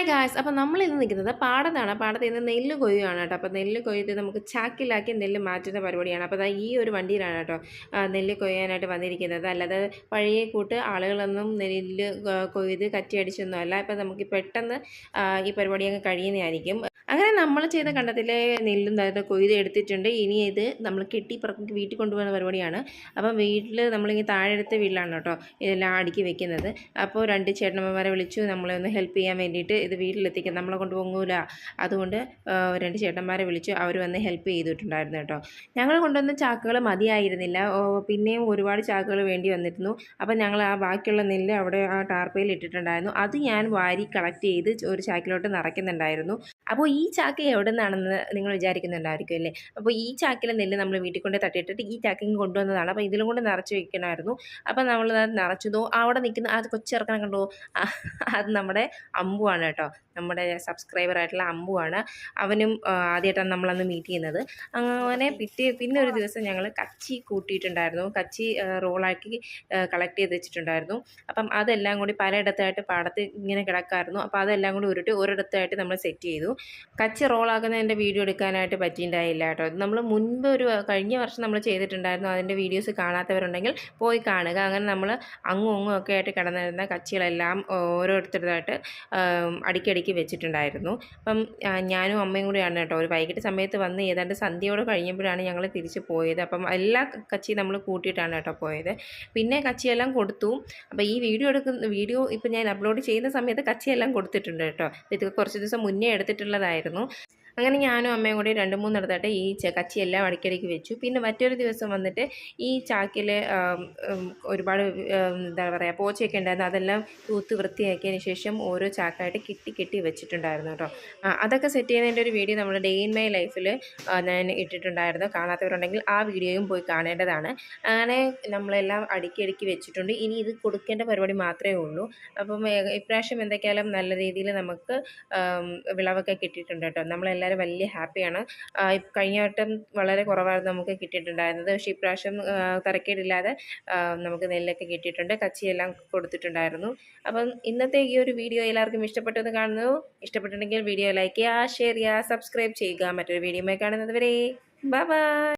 Hi guys അപ്പോൾ നമ്മൾ ഇന്ന് നിൽക്കുന്നത് പാടത്താണ്. പാടത്ത് ഇന്ന് നെല്ല് കൊയ്യുകയാണ് കേട്ടോ. അപ്പോൾ നെല്ല് കൊയ്ത് നമുക്ക് ചാക്കിലാക്കി നെല്ല് മാറ്റുന്ന പരിപാടിയാണ്. അപ്പോൾ ഈ ഒരു വണ്ടിയിലാണ് കേട്ടോ നെല്ല് കൊയ്യാനായിട്ട് വന്നിരിക്കുന്നത്. അല്ലാതെ പഴയ കൂട്ട് ആളുകളൊന്നും നെല്ല് കൊയ്ത് കൊയ്ത് കറ്റിയടിച്ചൊന്നും അല്ല ഇപ്പോൾ നമുക്ക് പെട്ടെന്ന് ഈ പരിപാടി അങ്ങ് കഴിയുന്നതായിരിക്കും. അങ്ങനെ നമ്മൾ ചെയ്ത കണ്ടത്തിലെ നെല്ലും അതായത് കൊയ്ത് എടുത്തിട്ടുണ്ട്. ഇനി ഇത് നമ്മൾ കെട്ടി പുറത്തേക്ക് വീട്ടിൽ കൊണ്ടുപോകുന്ന പരിപാടിയാണ്. അപ്പം വീട്ടിൽ നമ്മളിങ്ങനെ താഴെ എടുത്ത വീട്ടിലാണ് കേട്ടോ ഇതെല്ലാം അടുക്കി വെക്കുന്നത്. അപ്പോൾ രണ്ട് ചേട്ടന്മാരെ വിളിച്ചു നമ്മളെ ഒന്ന് ഹെൽപ്പ് ചെയ്യാൻ വേണ്ടിയിട്ട് ഇത് വീട്ടിലെത്തിക്കാൻ. നമ്മളെ കൊണ്ട് അതുകൊണ്ട് രണ്ട് ചേട്ടന്മാരെ വിളിച്ചു. അവർ വന്ന് ഹെൽപ്പ് ചെയ്തിട്ടുണ്ടായിരുന്നു കേട്ടോ. ഞങ്ങൾ കൊണ്ടുവന്ന ചാക്കുകൾ മതിയായിരുന്നില്ല. പിന്നെയും ഒരുപാട് ചാക്കുകൾ വേണ്ടി വന്നിരുന്നു. അപ്പം ഞങ്ങൾ ആ ബാക്കിയുള്ള നെല്ല് അവിടെ ആ ടാർപ്പയിൽ ഇട്ടിട്ടുണ്ടായിരുന്നു അത് ഞാൻ വാരി കളക്ട് ചെയ്ത് ഒരു ചാക്കിലോട്ട് നിറയ്ക്കുന്നുണ്ടായിരുന്നു. അപ്പോൾ ഈ ചാക്ക് എവിടെ നിന്നാണെന്ന് നിങ്ങൾ വിചാരിക്കുന്നുണ്ടായിരിക്കും അല്ലേ? അപ്പോൾ ഈ ചാക്കിലെ നെല്ല് നമ്മൾ വീട്ടിൽ കൊണ്ട് തട്ടിയിട്ടിട്ട് ഈ ചാക്കിങ് കൊണ്ടുവന്നതാണ്. അപ്പോൾ ഇതിലും കൊണ്ട് നിറച്ച് വെക്കണമായിരുന്നു. അപ്പോൾ നമ്മൾ നിറച്ചതോ അവിടെ നിൽക്കുന്ന ആ കൊച്ചിറക്കണം കണ്ടോ? അത് നമ്മുടെ അമ്പുവാണ് കേട്ടോ. നമ്മുടെ സബ്സ്ക്രൈബർ ആയിട്ടുള്ള അമ്പുവാണ്. അവനും ആദ്യമായിട്ടാണ് നമ്മളന്ന് മീറ്റ് ചെയ്യുന്നത്. അങ്ങനെ പിറ്റേ പിന്നെ ഒരു ദിവസം ഞങ്ങൾ കച്ചി കൂട്ടിയിട്ടുണ്ടായിരുന്നു. കച്ചി റോളാക്കി കളക്ട് ചെയ്ത് വെച്ചിട്ടുണ്ടായിരുന്നു. അപ്പം അതെല്ലാം കൂടി പലയിടത്തായിട്ട് പാടത്ത് ഇങ്ങനെ കിടക്കായിരുന്നു. അപ്പോൾ അതെല്ലാം കൂടി ഉരുട്ടി ഒരിടത്തായിട്ട് നമ്മൾ സെറ്റ് ചെയ്തു. കച്ചി റോളാക്കുന്നതിന്റെ വീഡിയോ എടുക്കാനായിട്ട് പറ്റിയിട്ടുണ്ടായില്ല കേട്ടോ. നമ്മൾ മുൻപ് ഒരു കഴിഞ്ഞ വർഷം നമ്മൾ ചെയ്തിട്ടുണ്ടായിരുന്നു അതിന്റെ വീഡിയോസ് കാണാത്തവരുണ്ടെങ്കിൽ പോയി കാണുക. അങ്ങനെ നമ്മൾ അങ്ങും അങ്ങും ഒക്കെ ആയിട്ട് കിടന്നിരുന്ന കച്ചികളെല്ലാം ഓരോരുത്തരുമായിട്ട് അടിക്കടിക്ക് വെച്ചിട്ടുണ്ടായിരുന്നു. അപ്പം ഞാനും അമ്മയും കൂടിയാണ് കേട്ടോ. ഒരു വൈകിട്ട് സമയത്ത് വന്ന് ഏതാണ്ട് സന്ധ്യയോട് കഴിഞ്ഞപ്പോഴാണ് ഞങ്ങൾ തിരിച്ച് പോയത്. അപ്പം എല്ലാ കച്ചി നമ്മൾ കൂട്ടിയിട്ടാണ് കേട്ടോ പോയത്. പിന്നെ കച്ചിയെല്ലാം കൊടുത്തു. അപ്പോൾ ഈ വീഡിയോ എടുക്കുന്ന വീഡിയോ ഇപ്പം ഞാൻ അപ്ലോഡ് ചെയ്യുന്ന സമയത്ത് കച്ചിയെല്ലാം കൊടുത്തിട്ടുണ്ട് കേട്ടോ. ഇത് കുറച്ച് ദിവസം മുന്നേ എടുത്തിട്ടുള്ളതായിരുന്നു. ആയിരുന്നു അങ്ങനെ ഞാനും അമ്മയും കൂടി രണ്ട് മൂന്നിടത്തായിട്ട് ഈ കച്ചിയെല്ലാം അടിക്കടിക്ക് വെച്ചു. പിന്നെ മറ്റൊരു ദിവസം വന്നിട്ട് ഈ ചാക്കിൽ ഒരുപാട് എന്താ പറയുക പോച്ചയൊക്കെ ഉണ്ടായിരുന്നു. അതെല്ലാം തൂത്ത് വൃത്തിയാക്കിയതിന് ശേഷം ഓരോ ചാക്കായിട്ട് കിട്ടി കിട്ടി വെച്ചിട്ടുണ്ടായിരുന്നു കേട്ടോ. അതൊക്കെ സെറ്റ് ചെയ്യുന്നതിന്റെ ഒരു വീഡിയോ നമ്മുടെ ഡേ ഇൻ മൈ ലൈഫിൽ ഞാൻ ഇട്ടിട്ടുണ്ടായിരുന്നു. കാണാത്തവരുണ്ടെങ്കിൽ ആ വീഡിയോയും പോയി കാണേണ്ടതാണ്. അങ്ങനെ നമ്മളെല്ലാം അടുക്കി അടുക്കി വെച്ചിട്ടുണ്ട്. ഇനി ഇത് കൊടുക്കേണ്ട പരിപാടി മാത്രമേ ഉള്ളൂ. അപ്പം ഇപ്രാവശ്യം എന്തൊക്കെയാലും നല്ല രീതിയിൽ നമുക്ക് വിളവൊക്കെ കിട്ടിയിട്ടുണ്ട് കേട്ടോ. നമ്മളെല്ലാവരും വലിയ ഹാപ്പിയാണ്. കഴിഞ്ഞ വട്ടം വളരെ കുറവായിരുന്നു നമുക്ക് കിട്ടിയിട്ടുണ്ടായിരുന്നത്. പക്ഷേ ഇപ്രാവശ്യം തരക്കേടില്ലാതെ നമുക്ക് നെല്ലൊക്കെ കിട്ടിയിട്ടുണ്ട്. കച്ചിയെല്ലാം കൊടുത്തിട്ടുണ്ടായിരുന്നു. അപ്പം ഇന്നത്തെ ഈ ഒരു വീഡിയോ എല്ലാവർക്കും ഇഷ്ടപ്പെട്ടു എന്ന് കാണുന്നു. ഇഷ്ടപ്പെട്ടിട്ടുണ്ടെങ്കിൽ വീഡിയോ ലൈക്ക് ചെയ്യുക ഷെയർ ചെയ്യുക സബ്സ്ക്രൈബ് ചെയ്യുക. മറ്റൊരു വീഡിയോയുമായി കാണുന്നത് വരെ ബൈ.